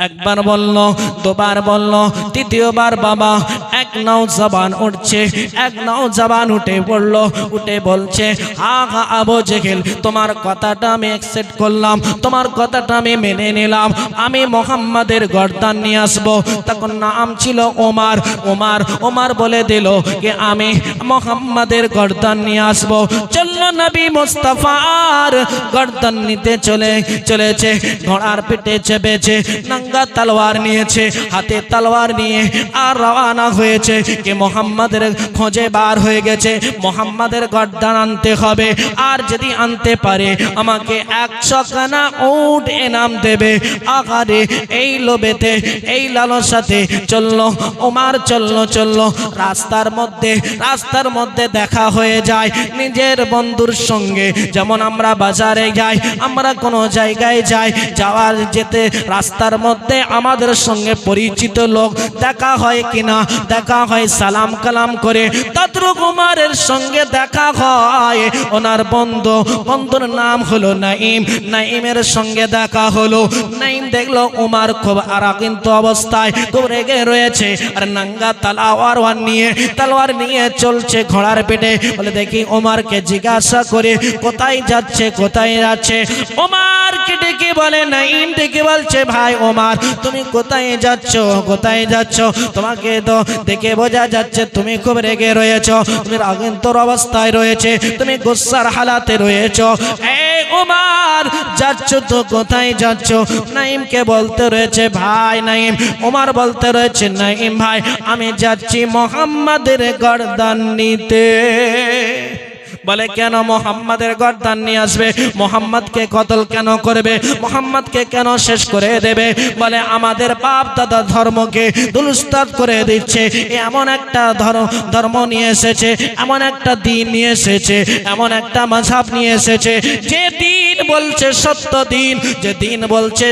একবার বলল দুবার বলল তৃতীয়বার বাবা এক নাও জবান উঠছে, এক নাও জবান উঠে পড়ল, উঠে বলছে, হা হা, আবু জেহেল, তোমার কথাটা আমি অ্যাকসেপ্ট করলাম, তোমার কথাটা আমি মেনে নিলাম, আমি মোহাম্মদের গর্দান নিয়ে আসব। তখন নাম ছিল ওমার ওমার ওমার বলে দিল যে, আমি মোহাম্মদের গর্দান নিয়ে আসব। চলল নবী মোস্তফার গর্দান নিতে চলে, চলেছে, ঘোড়ার পিঠে চেপেছে, নাঙ্গা তলোয়ার নিয়েছে, হাতে তলোয়ার নিয়ে আর রওনা হয়েছে যে মোহাম্মদের খোঁজে বার হয়ে গেছে, মোহাম্মদের গর্দান আনতে হবে। আর যদি আনতে পারে, আমাকে একশো কানা উট এনাম দেবে। আকারে এই লোবেতে এই লালসাতে চলল ওমার চলল চলল। রাস্তার মধ্যে রাস্তার মধ্যে দেখা হয়ে যায় নিজের বন্ধুর সঙ্গে। যেমন আমরা বাজারে যাই, আমরা কোনো জায়গায় যাই, যাওয়ার যেতে রাস্তার মধ্যে আমাদের সঙ্গে পরিচিত লোক দেখা হয় কিনা, দেখা হয়, সালাম কালাম করে। তদ্র কুমারের সঙ্গে দেখা হয়। ওনার বন্ধু, বন্ধুর নাম হলো নাইম নাইমের সঙ্গে দেখা হলো। নাইম দেখল উমার খুব আরা কিন্তু অবস্থায়, খুব রেগে রয়েছে। আর নাঙ্গা তালাওয়ার নিয়ে তালোয়ার নিয়ে চলছে ঘোড়ার পেটে। বলে দেখি ওমারকে জিজ্ঞাসা করে, কোথায় যাচ্ছে কোথায় যাচ্ছে? ওমারকে ডেকে ডেকে বলছে, ভাই ওমার, তুমি কোথায় যাচ্ছ? কোথায় যাচ্ছ? তোমাকে তো দেখে বোঝা যাচ্ছে তুমি খুব রেগে রয়েছ। তুমি রাগেন্তর অবস্থায় রয়েছে। তুমি গুসার হালাতে রয়েছ। ওমার, যাচ্ছ তো কোথায় যাচ্ছ? নাইমকে বলতে রয়েছে, ভাই নাইম ওমার বলতে রয়েছে নাইম ভাই, আমি যাচ্ছি মোহাম্মদের গর্দান নিতে। বলে, কেন মোহাম্মদের গর্দান নিয়ে আসবে? মোহাম্মদকে কতল কেন করবে? মোহাম্মদকে কেন শেষ করে দেবে? বলে, আমাদের বাপ দাদা ধর্মকে দুলুস্তাদ করে দিচ্ছে। এমন একটা ধর্ম ধর্ম নিয়ে এসেছে, এমন একটা দিন নিয়ে এসেছে, এমন একটা মাঝাব নিয়ে এসেছে। যে দিন বলছে সত্য দিন, যে দিন বলছে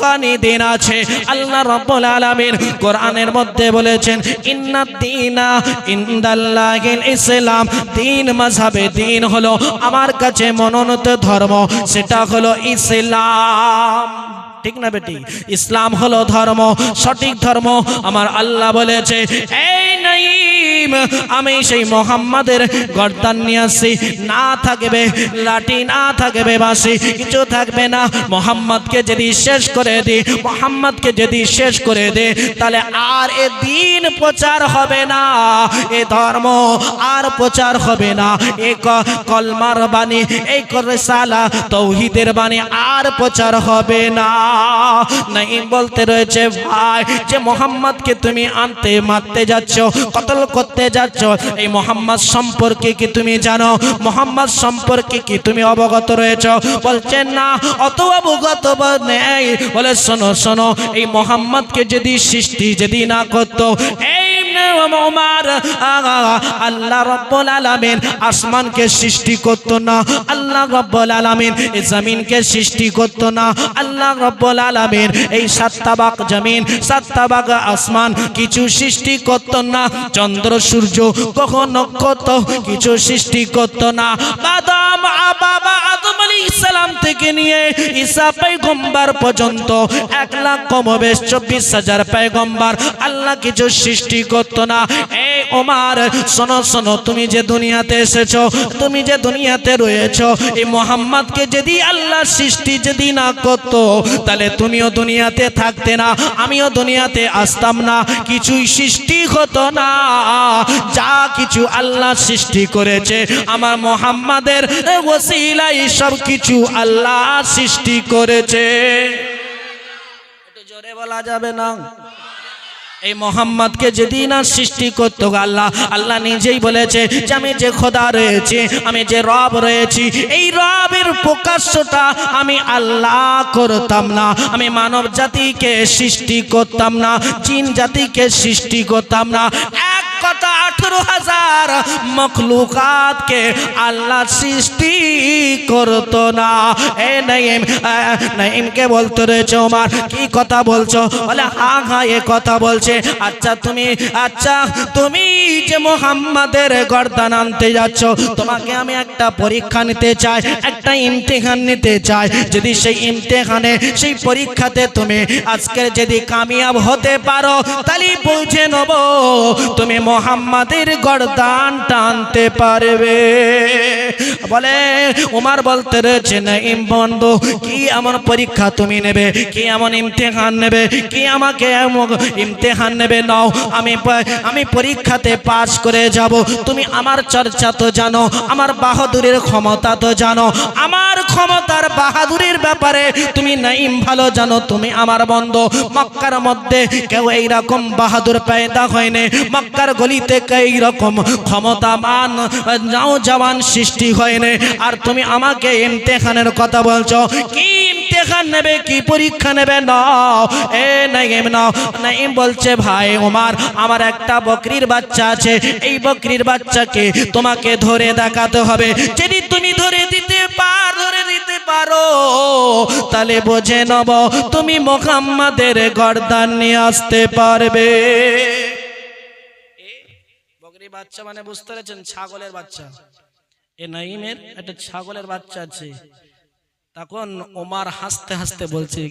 স- দিন আছে। আল্লাহ রব্বুল আলামিন কোরআনের মধ্যে বলেছেন, ইন্না দিনা ইন্দাল্লাহিল ইসলাম। দিন মাযহাবে দিন হলো আমার কাছে মনোনীত ধর্ম, সেটা হলো ইসলাম। ঠিক না বেটি? ইসলাম হলো ধর্ম, সঠিক ধর্ম। আমার আল্লাহ বলেছে আমি সেই মোহাম্মদের গর্দান নিয়ে আসছি। না থাকবে, লাঠি না থাকবে বাসি কিছু থাকবে না। মোহাম্মদকে যদি শেষ করে দি, মোহাম্মদকে যদি শেষ করে দে, তাহলে আর এ দিন প্রচার হবে না। এ ধর্ম আর প্রচার হবে না। এ কলমার বাণী, এই করে সালা তৌহিদের বাণী আর প্রচার হবে না। নাই বলতে রয়েছে, ভাই, যে মোহাম্মদকে তুমি আনতে, মারতে যাচ্ছ, কতল করতে যাচ্ছ, এই মোহাম্মদ সম্পর্কে কি তুমি জানো? মোহাম্মদ সম্পর্কে কি তুমি অবগত রয়েছ? বলছে, না, অত অবগত নেই। বলে, শোনো শোনো, এই মোহাম্মদকে যদি সৃষ্টি যদি না করতো এই আল্লাহ রব্বুল আলামিন আসমানকে সৃষ্টি করতো না। আল্লাহ রব্বুল আলামিন এই জমিনকে সৃষ্টি করতো না। আল্লাহ রব্বুল আলামিন এই সাতটাবাক জমিন সাতটাবাক আসমান কিছু সৃষ্টি করতো না। চন্দ্র, সূর্য কখন নক্ষত্র কিছু সৃষ্টি করতো না। বাদাম বাবা নিয়ে ঈসা পয়গম্বর পর্যন্ত এক লাখ কমবেশ চব্বিশ হাজার পয়গম্বর। আল্লাহ কিছু সৃষ্টি করতো না। এই ওমার, শোনো শোনো, তুমি যে দুনিয়াতে এসেছ, তুমি যে দুনিয়াতে রয়েছো, এই মোহাম্মদকে যদি আল্লাহ সৃষ্টি যদি না করতো, তাহলে তুমিও দুনিয়াতে থাকতে না, আমিও দুনিয়াতে আসতাম না, কিছুই সৃষ্টি হতো না, যা কিছু আল্লাহ সৃষ্টি করেছে, আমার মোহাম্মদের ওসিলাই সব কিছু আল্লাহ সৃষ্টি করেছে। জোরে বলা যাবে না। এই মোহাম্মদকে যদি না সৃষ্টি করতো আল্লাহ আল্লাহ নিজেই বলেছে যে আমি যে খোদা রয়েছে, আমি যে রব রয়েছি, এই রবের প্রকাশ্যটা আমি আল্লাহ করতাম না। আমি মানব জাতিকে সৃষ্টি করতাম না চীন জাতিকে সৃষ্টি করতাম না। আঠেরো হাজার মখলুকাতকে আল্লাহ সৃষ্টি করতো না। এ নাইম আহ, নাইমকে বলতে রয়েছে ওমার কি কথা বলছো? বলে হা হা এ কথা বলছে। আচ্ছা তুমি আচ্ছা তুমি যে মোহাম্মদের গর্দান আনতে যাচ্ছ তোমাকে আমি একটা পরীক্ষা নিতে চাই একটা ইমতিহান নিতে চাই। যদি সেই ইমতিহানে সেই পরীক্ষাতে তুমি আজকের যদি কামিয়াব হতে পারো তাহলে বুঝে নেব তুমি মোহাম্মদের গর্দান টানতে পারবে। বলে উমার বলতে রয়েছে না ইম বন্ধু, কি এমন পরীক্ষা তুমি নেবে? কি এমন ইমতেহান নেবে? কি আমাকে ইমতেহান নেবে? নাও, আমি আমি পরীক্ষাতে পাশ করে যাব। তুমি আমার চর্চা তো জানো, আমার বাহাদুরের ক্ষমতা তো জানো। আমার ক্ষমতার বাহাদুরের ব্যাপারে তুমি নাইম ভালো জানো, তুমি আমার বন্ধু। মক্কার মধ্যে কেউ এইরকম বাহাদুর পেদা হয়নি। মক্কার গলিতে এইরকম ক্ষমতাবান নাও জওয়ান সৃষ্টি হয়নি আর তুমি আমাকে ইমতেখানের কথা বলছো। কি ইমতেখান নেবে, কি পরীক্ষা নেবে? নাও এ নাইম নাও নাইম বলছে, ভাই ওমার, আমার একটা বকরির বাচ্চা আছে। এই বকরির বাচ্চাকে তোমাকে ধরে দেখাতে হবে। যদি তুমি ধরে দিতে পার, ধরে দিতে পারো, তাহলে বোঝে নেব তুমি মোহাম্মদের গর্দান নিয়ে আসতে পারবে। বাচ্চা মানে বুঝতে পেরেছেন? ছাগলের বাচ্চা। এ নাইমের একটা ছাগলের বাচ্চা আছে। তখন ওমার হাসতে হাসতে বলছে,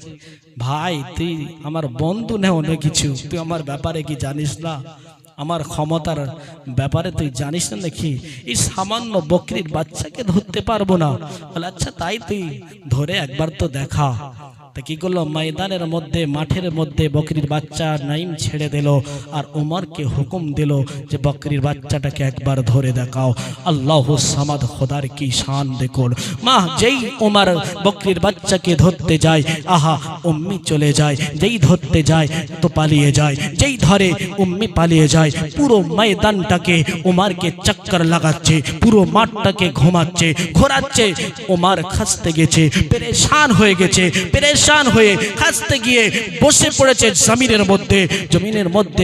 ভাই, তুই আমার বন্ধু নে অনেক কিছু, তুই আমার ব্যাপারে কি জানিস না? আমার ক্ষমতার ব্যাপারে তুই জানিস না নাকি? এই সামান্য বকরির বাচ্চাকে ধরতে পারব না। বলে আচ্ছা তাই তুই ধরে একবার তো দেখা। তা কি করল? ময়দানের মধ্যে, মাঠের মধ্যে বকরির বাচ্চা নাইম ছেড়ে দিল আর ওমরকে হুকুম দিল যে বকরির বাচ্চাটাকে একবার ধরে দেখাও। আল্লাহ সামাদ, খোদার কি শান দেখুন। মা, যেই ওমর বকরির বাচ্চাকে ধরতে যায়, আহা, উম্মি চলে যায়, যেই ধরতে যায়, তো পালিয়ে যায়, যেই ধরে, উম্মি পালিয়ে যায়, পুরো ময়দানটাকে ওমারকে চক্কর লাগাচ্ছে, পুরো মাঠটাকে ঘুমাচ্ছে, ঘোরাচ্ছে ওমার খাসতে গেছে, পেরেশান হয়ে গেছে পেরেশান হয়ে খাসতে গিয়ে বসে পড়েছে জমিনের মধ্যে। জমিনের মধ্যে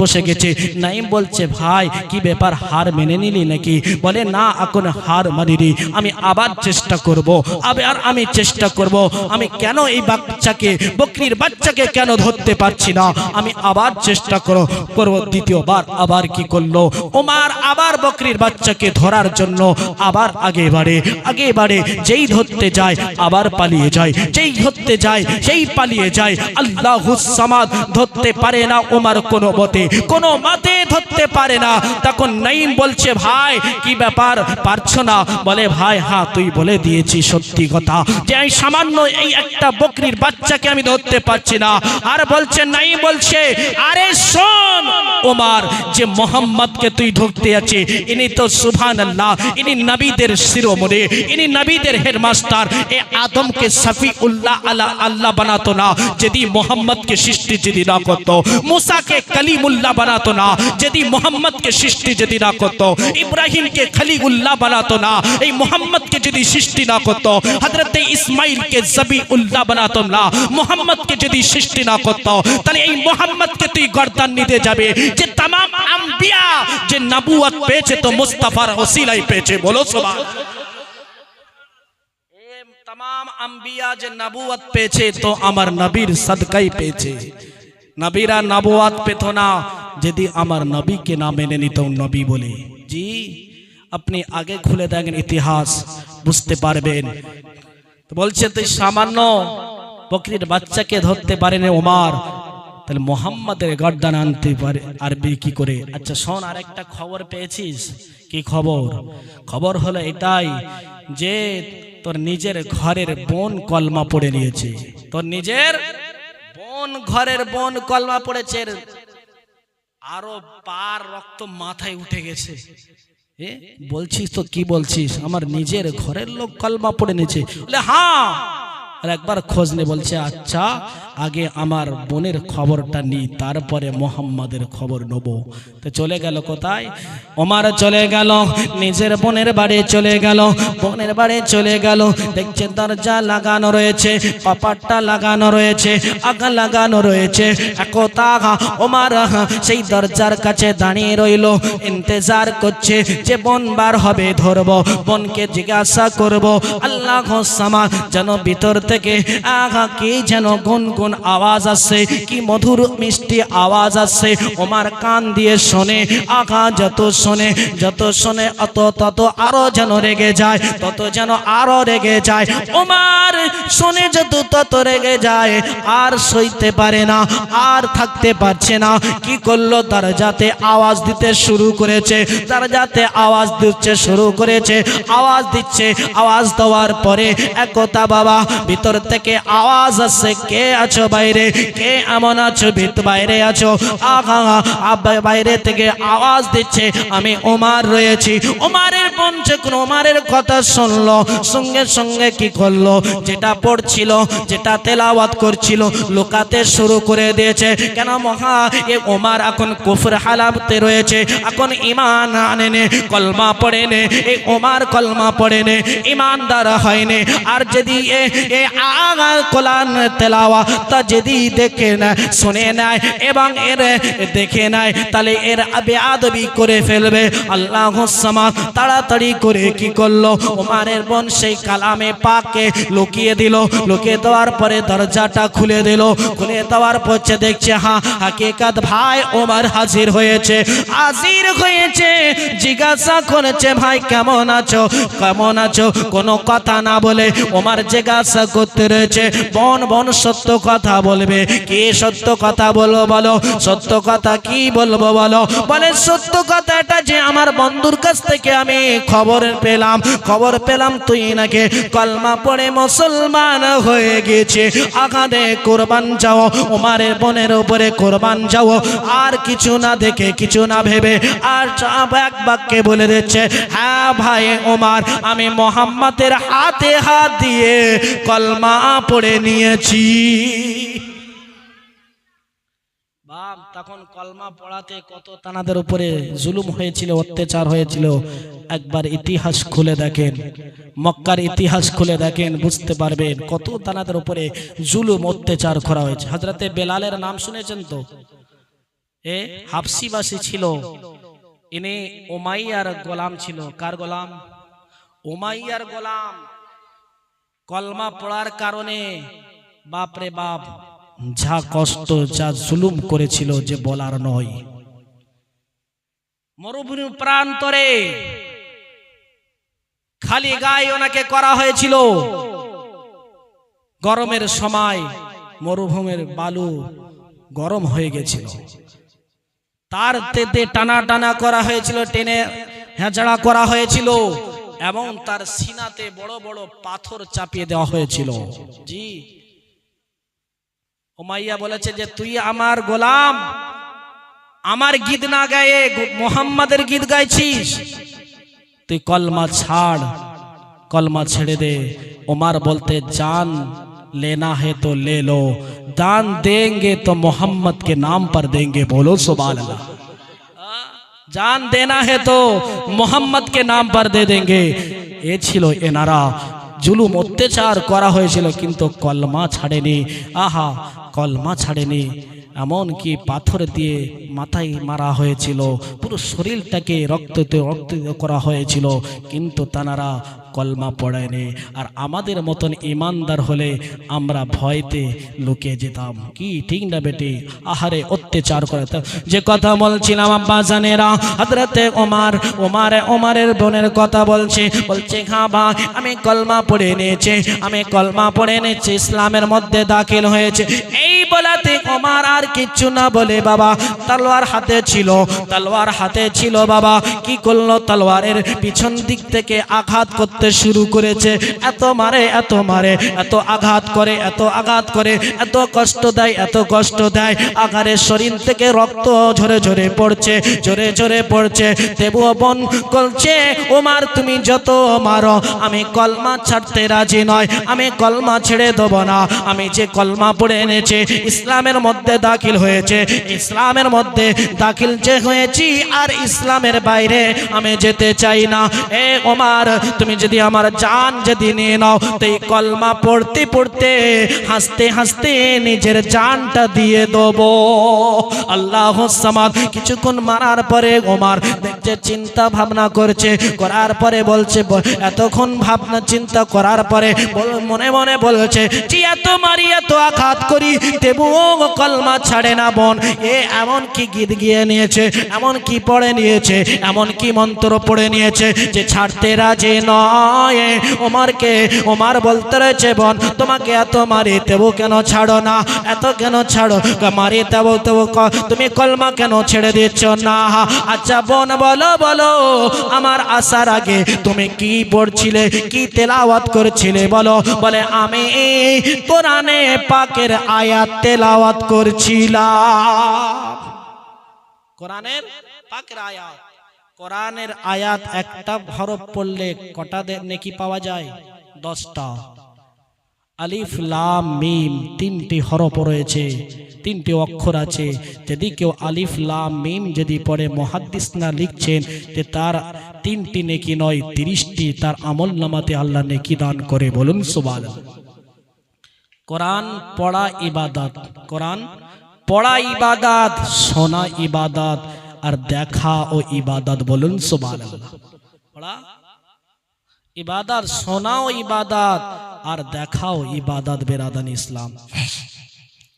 বসে গেছে। নাইম বলছে, ভাই, কি ব্যাপার? হার মেনে নিলি নাকি? বলে, না, এখন হার মানিনি। আমি আবার চেষ্টা করব। আবার আমি চেষ্টা করব। আমি কেন এই বাচ্চাকে, বকরির বাচ্চাকে কেন ধরতে পারছি না? আমি আবার চেষ্টা করো, করব। দ্বিতীয়বার আবার কি করল? ওমার আবার বকরির বাচ্চাকে ধরার জন্য আবার আগে বাড়ে। আগে বাড়ে, যেই ধরতে যায়, আবার পালিয়ে যায়। যেই ধরতে যায়, সেই পালিয়ে যায়। আল্লাহ সামাদ ধরতে পারে না ওমার কোনো মতে। কোনো মতে ধরতে পারে না। তখন নাইম বলছে, ভাই, কি ব্যাপার? পারছ না? বলে, ভাই হ্যাঁ তুই বলে দিয়েছি, সত্যি কথা। যে আমি সামান্য এই একটা বকরির বাচ্চাকে আমি ধরতে পারছি না। আর বলছে নাই বলছে, আরে শোন ওমার যে মোহাম্মদকে তুই ধরতে আছে, ইনি তো সুভান আল্লাহ ইনি নবীদের শিরোমণি, ইনি নবীদের হেডমাস্টার, এ আদমকে সফি উল্লাহ আলা আল্লাহ আল্লাহ বানাতো না, যদি মোহাম্মদকে সৃষ্টি যদি না করতো, মুসাকে কালিমুল্লাহ বানাতো না, যদি মোহাম্মদকে সৃষ্টি যদি না করতো, ইব্রাহিমকে খলিগুল্লাহ বানাতো না, এই মোহাম্মদকে যদি সৃষ্টি না করতো হজরত ইসমাইলকে জবি উল্লাহ বানাতো না, মোহাম্মদকে যদি সৃষ্টি না করতো, তাহলে এই মোহাম্মদকে তুই গর্দান নিতে যাবে। যে তাম আম্বিয়া যে নবুয়ত পেয়েছে, তো মুস্তাফার ওসিলাই পেয়েছে, বলো সবাই তাম আম্বিয়া যে নবুয় পেয়েছে তো আমার নবীর সদকাই পেয়েছে নবীরা নবুয় পেত না যদি আমার নবীকে না মেনে নিত নবী বলে জি আপনি আগে খুলে দেখেন ইতিহাস বুঝতে পারবেন বলছে তুই সামান্য বকরির বাচ্চাকে ধরতে পারেন ওমার তাহলে মোহাম্মদের গর্দান আনতে পারে আরবি কি করে আচ্ছা শোন আর একটা খবর পেয়েছিস কি খবর খবর হলো এটাই যে তোর নিজের ঘরের বোন কলমা পড়ে নিয়েছে। তোর নিজের বোন ঘরের বোন কলমা পড়েছে। আরও পার রক্ত মাথায় উঠে গেছে। বলছিস তো কি বলছিস? আমার নিজের ঘরের লোক কলমা পড়ে নিয়েছে। হ্যাঁ আর একবার খোঁজ নিয়ে বলছে আচ্ছা আগে আমার বোনের খবরটা নিই তারপরে মোহাম্মদের খবর নেব। তো চলে গেল কোথায়? ওমার চলে গেল, নিজের বোনের বাড়ি চলে গেল, বোনের বাড়ি চলে গেল। দেখছে দরজা লাগানো রয়েছে, কপাটটা লাগানো রয়েছে, আগা লাগানো রয়েছে। একতা ওমার সেই দরজার কাছে দাঁড়িয়ে রইল, ইন্তজার করছে যে বোন বার হবে ধরব, বোনকে জিজ্ঞাসা করব, আল্লাহ সামা যেন ভিতর থেকে আগা কি যেন গুনগুন আওয়াজ আসছে, কি মধুর মিষ্টি আওয়াজ আসছে। ওমার কান দিয়ে শোনে আগা যত শোনে যত শোনে, অত তত আরও যেন রেগে যায়, তত যেন আরও রেগে যায়। ওমার শোনে যত তত রেগে যায়, আর সইতে পারে না, আর থাকতে পারছে না। কি করল? দরজাতে আওয়াজ দিতে শুরু করেছে, তার যাতে আওয়াজ দিচ্ছে শুরু করেছে, আওয়াজ দিচ্ছে। আওয়াজ দেওয়ার পরে, একতা বাবা ভিতর থেকে আওয়াজ আসছে কে আছো বাইরে? কে এমন আছো? ভিত বাইরে আছো? আব্বা বাইরে থেকে আওয়াজ দিচ্ছে, আমি ওমার রয়েছি। ওমারের বোন ওমারের কথা শুনলো, সঙ্গে সঙ্গে কি করল? যেটা পড়ছিল, যেটা তেলাওয়াত করছিল, লোকাতে শুরু করে দিয়েছে, কেন মহা, এ ওমার এখন কুফর হালাতে রয়েছে, এখন ইমান আনে নে কলমা পড়ে নে এই ওমার কলমা পড়ে নে ইমানদার হয়নি, আর যদি এ এ কোলান তেলাওয়া তা যদি দেখে না, শুনে নেয় এবং এর দেখে নেয় তাহলে এর আবে আদবি করে ফেলবে। আল্লাহ সামা তাড়াতাড়ি করে কি করল? ওমারের বোন সেই কালামে পাকে লুকিয়ে দিল। লুকিয়ে দেওয়ার পরে দরজাটা খুলে দিল। খুলে দেওয়ার পরে দেখছে হ্যাঁ হাকিকাত ভাই ওমার হাজির হয়েছে। হাজির হয়েছে, জিজ্ঞাসা করেছে, ভাই, কেমন আছো? কেমন আছো? কোনো কথা না বলে ওমার জিজ্ঞাসা করতে রয়েছে। বন বন, সত্য কথা বলবে। কি সত্য কথা বলব বলো? সত্য কথা কি বলব বলো? বলে, সত্য কথাটা যে আমার বন্ধুর কাছ থেকে আমি খবর পেলাম। খবর পেলাম তুই নাকি কলমা পড়ে মুসলমান হয়ে গেছে। আঘাতে কোরবান যাও ওমারের বোনের উপরে কোরবান যাও। আর কিছু না দেখে, কিছু না ভেবে, আর চাপ এক বাক্যে বলে দিচ্ছে হ্যাঁ ভাই ওমার আমি মোহাম্মদের হাতে হাত দিয়ে কলমা পড়ে নিয়েছি। বাপ, তখন কলমা পড়াতে কত তানাদের উপরে জুলুম হয়েছিল, অত্যাচার হয়েছিল। একবার ইতিহাস খুলে দেখেন, মক্কার ইতিহাস খুলে দেখেন, বুঝতে পারবেন কত তানাদের উপরে জুলুম, অত্যাচার করা হয়েছে। হাজরাতে বেলালের নাম শুনেছেন তো? এ, হাফসিবাসী ছিল। ইনি ওমাইয়ার গোলাম ছিল। কার গোলাম? ওমাইয়ার গোলাম। কলমা পড়ার কারণে বাপরে বাপ, যা কষ্ট, যা জুলুম করেছিল যে বলার নয়। মরুভূমি প্রান্তরে খালি গায়ে ওনাকে করা হয়েছিল। গরমের সময় মরুভূমির বালু গরম হয়ে গেছিল। তার তেতে টানা টানা করা হয়েছিল, টেনে হেঁচড়া করা হয়েছিল। এবং তার সিনাতে বড় বড় পাথর চাপিয়ে দেওয়া হয়েছিল জি ওমাইয়া বলেছে যে তুই আমার গোলাম আমার গীত না গায়ে মোহাম্মদের গীত গাইছিস তুই কলমা ছাড় কলমা ছেড়ে দে ওমার বলতে জান लेना है तो ले लो दान देंगे तो मोहम्मद के नाम पर देंगे बोलो सुभान अल्लाह জান দেনা হে তো মোহাম্মদ কে নাম পর দে দেঙ্গে এ ছিল এনারা জুলুম অত্যাচার করা হয়েছিল কিন্তু কলমা ছাড়েনি আহা কলমা ছাড়েনি এমন কি পাথর দিয়ে মাথায় মারা হয়েছিল পুরো শরীরটাকে রক্ত রক্ত করা হয়েছিল কিন্তু তানারা কলমা পড়ায়নি আর আমাদের মতন ইমানদার হলে আমরা ভয়তে লুকিয়ে যেতাম। কি ঠিক না বেটি? আহারে, অত্যাচার করে। যে কথা বলছিলাম আব্বা জানেরা হজরতে ওমার, ওমারে, ওমারের বোনের কথা বলছে। বলছে হ্যাঁ বা, আমি কলমা পড়ে নিয়েছি আমি কলমা পড়ে নিয়েছি ইসলামের মধ্যে দাখিল হয়েছে। এই বলাতে ওমার আর কিচ্ছু না বলে, বাবা, তলোয়ার হাতে ছিল, তলোয়ার হাতে ছিল বাবা। কি করল তলোয়ারের পিছন দিক থেকে আঘাত করতে শুরু করেছে। এত মারে এত মারে, এত আঘাত করে, এত আঘাত করে, এত কষ্ট দেয়, এত কষ্ট দেয়। আঘারের শরীর থেকে রক্ত ঝরে ঝরে পড়ছে, ঝরে ঝরে পড়ছে। দেবুও বন করছে ওমার, তুমি যত মারো, আমি কলমা ছাড়তে রাজি নয়, আমি কলমা ছেড়ে দেবো না। আমি যে কলমা পড়ে এনেছি, ইসলামের মধ্যে দাখিল হয়েছে। ইসলামের মধ্যে দাখিল যে হয়েছি, আর ইসলামের বাইরে আমি যেতে চাই না। এ ওমার, তুমি যদি আমার জান যদি নিয়ে নাও তো এই কলমা পড়তে পড়তে হাসতে হাসতে নিজের জানটা দিয়ে দেবো। আল্লাহ সামাদ কিছুক্ষণ মারার পরে ওমার দেখছে, চিন্তা ভাবনা করছে, করার পরে বলছে এতক্ষণ ভাবনা চিন্তা করার পরে মনে মনে বলছে যে এত মারি, এত আঘাত করি দেবুও কলমা, ছাড়ে না বোন। এ এমন কি গীত গিয়ে নিয়েছে, এমন কি পড়ে নিয়েছে, এমন কি মন্ত্র পড়ে নিয়েছে যে ছাড়তে রাজি নয়। ওমারকে, ওমার বলতে রয়েছে, বোন, তোমাকে এত মারি দেবো কেন ছাড়ো না? এত কেন ছাড়ো? মারি দেবো ক- তুমি কলমা কেন ছেড়ে দিচ্ছ না? আচ্ছা বোন, বলো বলো, আমার আসার আগে তুমি কি পড়ছিলে, কি তেলাওয়াত করছিলে? বলো, বলে, আমি কোরআনে পাকের আয়াত তেলাওয়াত করছিলাম। কোরআনের পাকের আয়াত। কোরআনের আয়াত একটা হরফ পড়লে কটা নেকি পাওয়া যায়? দশটা। আলিফ, লাম, মিম তিনটি হরফ রয়েছে, তিনটি অক্ষর আছে। যদি কেউ আলিফ, লাম, মিম যদি পড়ে, মহাদ্দিস না লিখছেন, যে তার তিনটি নেকি নয়, তিরিশটি তার আমল নামাতে আল্লাহ নেকি দান করে। বলুন সুবাল কোরআন পড়া ইবাদত। কোরআন পড়া ইবাদত, শোনা ইবাদত। আর দেখা ও ইবাদত বলুন পড়া। ইবাদত, শোনাও ইবাদত, আর দেখাও ইবাদত, বেরাদান ইসলাম।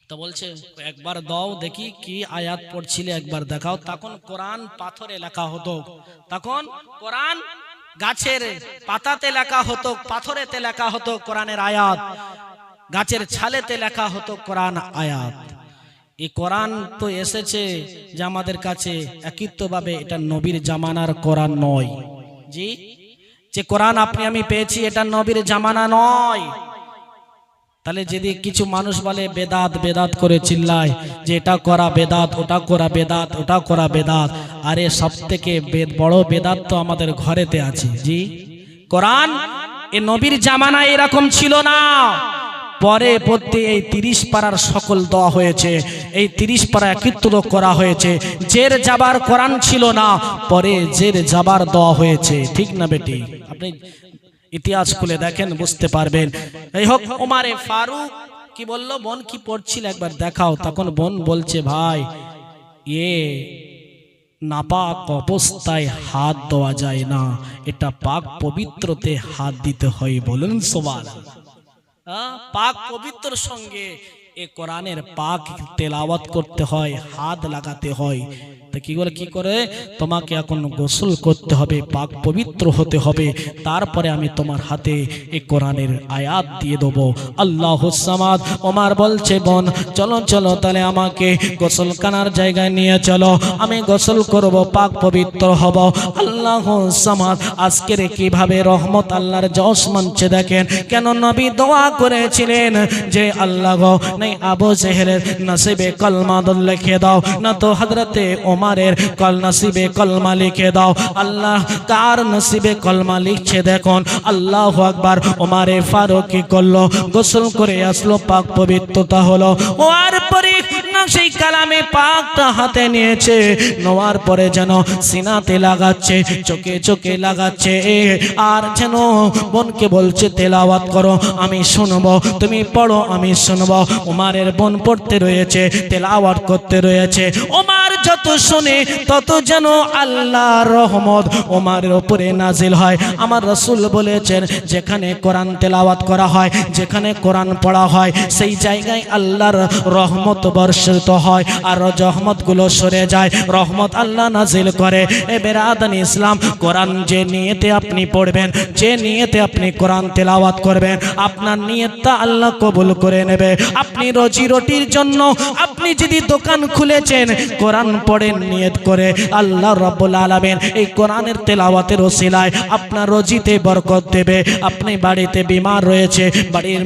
তো বলছে, একবার দাও, দেখি কি আয়াত পড়ছিলে, একবার দেখাও। তখন কোরআন পাথরে লেখা হতো। তখন কোরআন গাছের পাতাতে লেখা হতো, পাথরেতে লেখা হতো কোরআনের আয়াত। গাছের ছালেতে লেখা হতো কোরআন আয়াত। এই কোরআন তো এসেছে যে আমাদের কাছে একিত্বভাবে এটা নবীর জামানার কোরআন নয়। জি? যে কোরআন আপনি আমি পেয়েছি, এটা নবীর জামানা নয়। তাহলে যদি কিছু মানুষ বলে, বেদাত বেদাত করে চিল্লায় যে এটা করা বেদাত, ওটা করা বেদাত, ওটা করা বেদাত, আরে সব থেকে বড় বেদাত তো আমাদের ঘরেতে আছে। জি? কোরআন এ নবীর জামানা এরকম ছিল না। পরে পড়তে এই তিরিশ পাড়ার সকল দেওয়া হয়েছে। এই তিরিশ পাড়া একত্র করা হয়েছে। জের যাবার কোরআন ছিল না, পরে জের যাবার দেওয়া হয়েছে। ঠিক না বেটি? আপনি ইতিহাস খুলে দেখেন, বুঝতে পারবেন। এই হোক, ওমারে ফারুক কি বলল? বোন কি পড়ছিল? একবার দেখাও। তখন বোন বলছে, ভাই, এ নাপাক অবস্থায় হাত দেওয়া যায় না। এটা পাক পবিত্রতে হাত দিতে হয়। বলুন সবার পাক পবিত্র সঙ্গে এ কোরআনের পাক তেলাওয়াত করতে হয় হাত লাগাতে হয়। তা কি করে কি করে? তোমাকে এখন গোসল করতে হবে, পাক পবিত্র হতে হবে। তারপরে আমি তোমার হাতে এই কোরআনের আয়াত দিয়ে দেবো। আল্লাহ সামাদ, ওমার বলছে, বোন, চলো চলো, তাহলে আমাকে গোসল কানার জায়গায় নিয়ে চলো। আমি গোসল করব, পাক পবিত্র হব। আল্লাহ সামাদ, আজকের কীভাবে রহমত আল্লাহর যশ মানছে দেখেন? কেন নবী দোয়া করেছিলেন যে, আল্লাহ নেই আবু জেহেলের নসিবে কলমা দল লিখে দাও, না তো হজরতে ওমারের কল নসিবে কলমা লিখে দাও। আল্লাহ কার নসিবে কলমা লিখছে দেখুন। আল্লাহ আকবার। ওমারে ফারুক কি করল? গোসল করে আসলো, পাক পবিত্রতা হলো। ও আর পরে সেই কালামে পাকটা হাতে নিয়েছে। নেওয়ার পরে যেন সিনাতে লাগাচ্ছে, চোখে চোখে লাগাচ্ছে। আর যেন বোনকে বলছে, তেলাওয়াত করো, আমি শুনব, তুমি পড়ো, আমি শুনব। উমারের বোন পড়তে রয়েছে, তেলাওয়াত করতে রয়েছে। ওমার যত শোনে তত যেন আল্লাহ রহমত ওমারের ওপরে নাজিল হয়। আমার রসুল বলেছেন, যেখানে কোরআন তেলাওয়াত করা হয়, যেখানে কোরআন পড়া হয়, সেই জায়গায় আল্লাহর রহমত বর্ষিত হয় আর রহমতগুলো সরে যায়। রহমত আল্লাহ নাজিল করে। এ বেরাদান ইসলাম, কোরআন যে নিয়েতে আপনি পড়বেন, যে নিয়েতে আপনি কোরআন তেলাওয়াত করবেন, আপনার নিয়তটা আল্লাহ কবুল করে নেবে। আপনি রোজি রুটির জন্য, আপনি যদি দোকান খুলেছেন, কোরআন পড়েন নিয়ত করে আল্লাহ রব্বুল আলামিন এই কোরআনের তেলাওয়াতের ওসিলায় আপনার রোজিতে বরকত দেবে। আপনি বাড়িতে বিমার রয়েছে, বাড়ির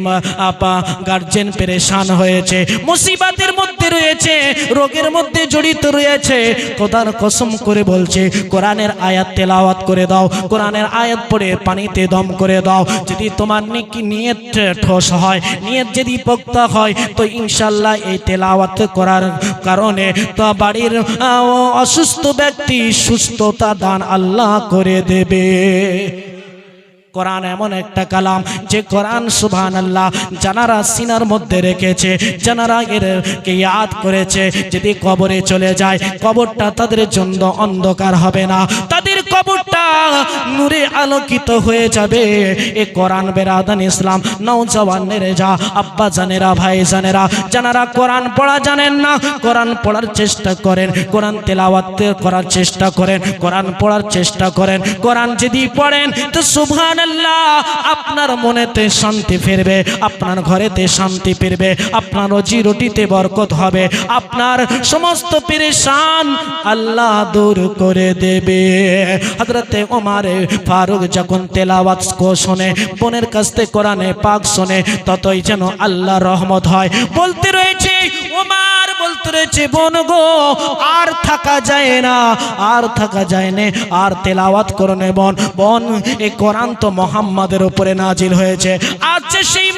আপা গার্জেন পেরেশান হয়েছে, মুসিবাতের মধ্যে রয়েছে, রোগের মধ্যে জড়িত রয়েছে। খোদার কসম করে বলছে, কোরআনের আয়াত তেলাওয়াত করে দাও, কোরআনের আয়াত পড়ে পানিতে দম করে দাও। যদি তোমার নিকি নিয়ত ঠোস হয়, নিয়ত যদি পোক্তা হয়, তো ইনশাল্লাহ এই তেলাওয়াত করার কারণে তো বাড়ির আহ, অসুস্থ ব্যক্তি সুস্থতা দান আল্লাহ করে দেবে। কোরআন এমন একটা কালাম যে কোরআন সুবহান আল্লাহ জানারা সিনার মধ্যে রেখেছে, জানারা এর কে ইয়াদ করেছে, যদি কবরে চলে যায়, কবরটা তাদের জন্য অন্ধকার হবে না। তাদের কবরটা নূরে আলোকিত হয়ে যাবে। এ কোরআন বেরাদান ইসলাম নৌজওয়ানের যা, আব্বা জানেরা, ভাই জানেরা, জানারা কোরআন পড়া জানেন না, কোরআন পড়ার চেষ্টা করেন, কোরআন তেলাওয়াত করার চেষ্টা করেন, কোরআন পড়ার চেষ্টা করেন, কোরআন যদি পড়েন, তো সুবহান আপনার মনেতে শান্তি ফিরবে, আপনার ঘরেতে শান্তি ফিরবে, আপনার রুজি রুটিতে বরকত হবে, আপনার সমস্ত পেরেশান আল্লাহ দূর করে দেবে। হজরতে ওমারে ফারুক যখন তেলাওয়াত শোনে, বোনের কাছ কোরআনে পাক শোনে, ততই যেন আল্লাহ রহমত হয়। বলতে রয়েছে, ওমার বলতে জীবন গো, আর থাকা যায় না, আর থাকা যায় না, আর তেলাওয়াত করনে বন। বন এ কোরআন তো মোহাম্মদের উপরে নাজিল হয়েছে। আজ সেই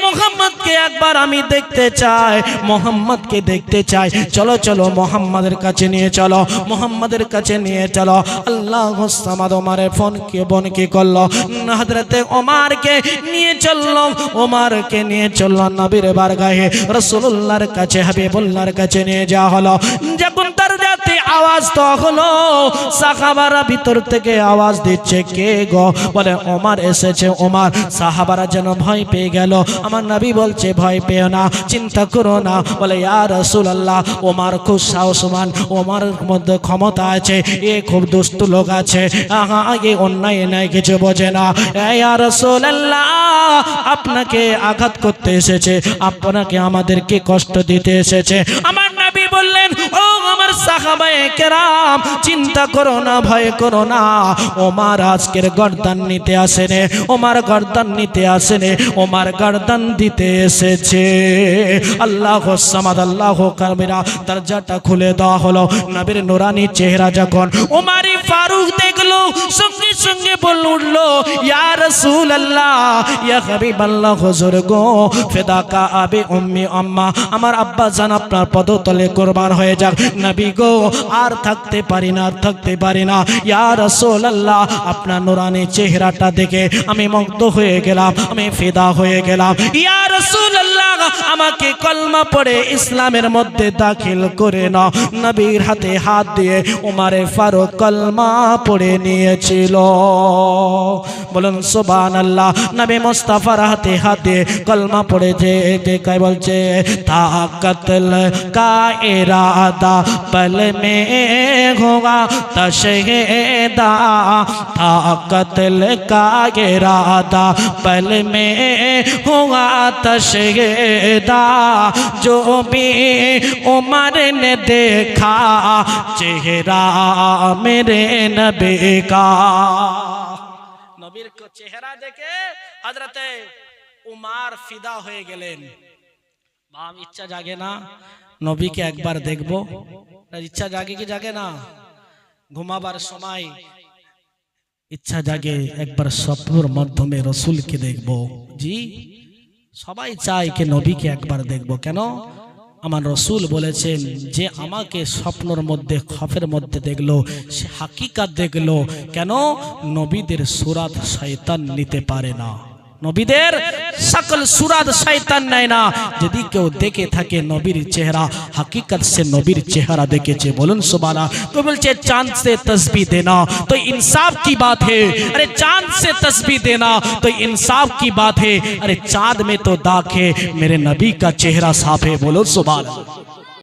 মোহাম্মদকে একবার আমি দেখতে চাই, মোহাম্মদকে দেখতে চাই। চলো চলো, মোহাম্মদের কাছে নিয়ে চলো, মোহাম্মদের কাছে নিয়ে চলো। আল্লাহ সামাদ ওমারে ফোন কে বোন কি করল হজরতে ওমারকে নিয়ে চলল। ওমারকে নিয়ে চলল নবীর বারগাহে। রসুল্লাহর কাছে, হাবিবুল্লাহর কাছে নিয়ে যাওয়া হলো। যখন তার আওয়াজ তো হলো সাহাবারা ভিতর থেকে আওয়াজ দিচ্ছে, কে গো? বলে, ওমার এসেছে, ওমার। সাহাবারা যেন ভয় পেয়ে গেল। আমার নবী বলছে, ভয় পেও না, চিন্তা করো না। বলে, ইয়া রাসূলুল্লাহ, ওমার খুব সাহসমান, ওমার মধ্যে ক্ষমতা আছে, এ খুব দুষ্ট লোক আছে। আহা এ অন্যায় নাই, কিছু বোঝে না। ইয়া রাসূলুল্লাহ, আপনাকে আঘাত করতে এসেছে, আপনাকে আমাদেরকে কষ্ট দিতে এসেছে। আমার নবী বললেন, ও আমার কেরাম চিন্তা করো না, ভয় করো না। ওমার আজকের নিতে আসেনে, ওমার নিতে আসেনে, ওমার দিতে এসেছে। আল্লাহ সামাদ, আল্লাহ কামিরা, দরজাটা খুলে দেওয়া হলো। নবীর নুরানি চেহারা যখন ওমারি ফারুক দেখল, সঙ্গে সঙ্গে বল উঠল, ইয়া রাসূলুল্লাহ, ইয়া হাবিবাল্লাহ, হুজুর গো, ফেদাকা আবে উম্মি আম্মা, আমার আব্বা জান আপনার পদতলে কোরবান হয়ে যাক। নবী গো, আর থাকতে পারি না, আর থাকতে পারি না। ইয়া রাসূলুল্লাহ, আপনার নুরানি চেহারাটা দেখে আমি মুগ্ধ হয়ে গেলাম, আমি ফিদা হয়ে গেলাম। ইয়া রাসূলুল্লাহ, আমাকে কলমা পড়ে ইসলামের মধ্যে দাখিল করে নাও। নবীর হাতে হাত দিয়ে উমারে ফারুক কলমা পড়ে নিয়েছিল। বলুন সুবান আল্লাহ নবী মুস্তাফার হাতে হাত দিয়ে কলমা পড়েছে বলছে, তাকতল কা ইরাদা পল মে হোগা তশহেদা তাকতল কা इरादा पल में हुआ तशेदा जो भी उमर ने देखा चेहरा मेरे नबी का নবীর চেহারা দেখে হযরতে উমার ফিদা হয়ে গেলেন বাম ইচ্ছা জাগে না নবীকে একবার দেখবো ইচ্ছা জাগে কি জাগে না? ঘুমাবার সময় ইচ্ছা জাগে একবার স্বপ্নর মাধ্যমে রসুলকে দেখব। জি, সবাই চায় কে নবীকে একবার দেখব। কেন? আমার রসুল বলেছেন, যে আমাকে স্বপ্নর মধ্যে খফের মধ্যে দেখল, সে হাকিকাত দেখল। কেন? নবীদের সুরাত শয়তান নিতে পারে না। নবীদের সকল সুরাদ শয়তান নেয় না যদি কেউ দেখে থাকে নবীর চেহারা হकीকত সে নবীর চেহারা দেখেছে বলুন সুবানা তো বলছে চাঁদ সে তসবি দেনা তো इंसाफ की बात है अरे चाँद से तस्बी देना तो इंसाफ की बात है अरे चाँद में तो दाग है मेरे नबी का चेहरा साफ़ है बोलो सुबह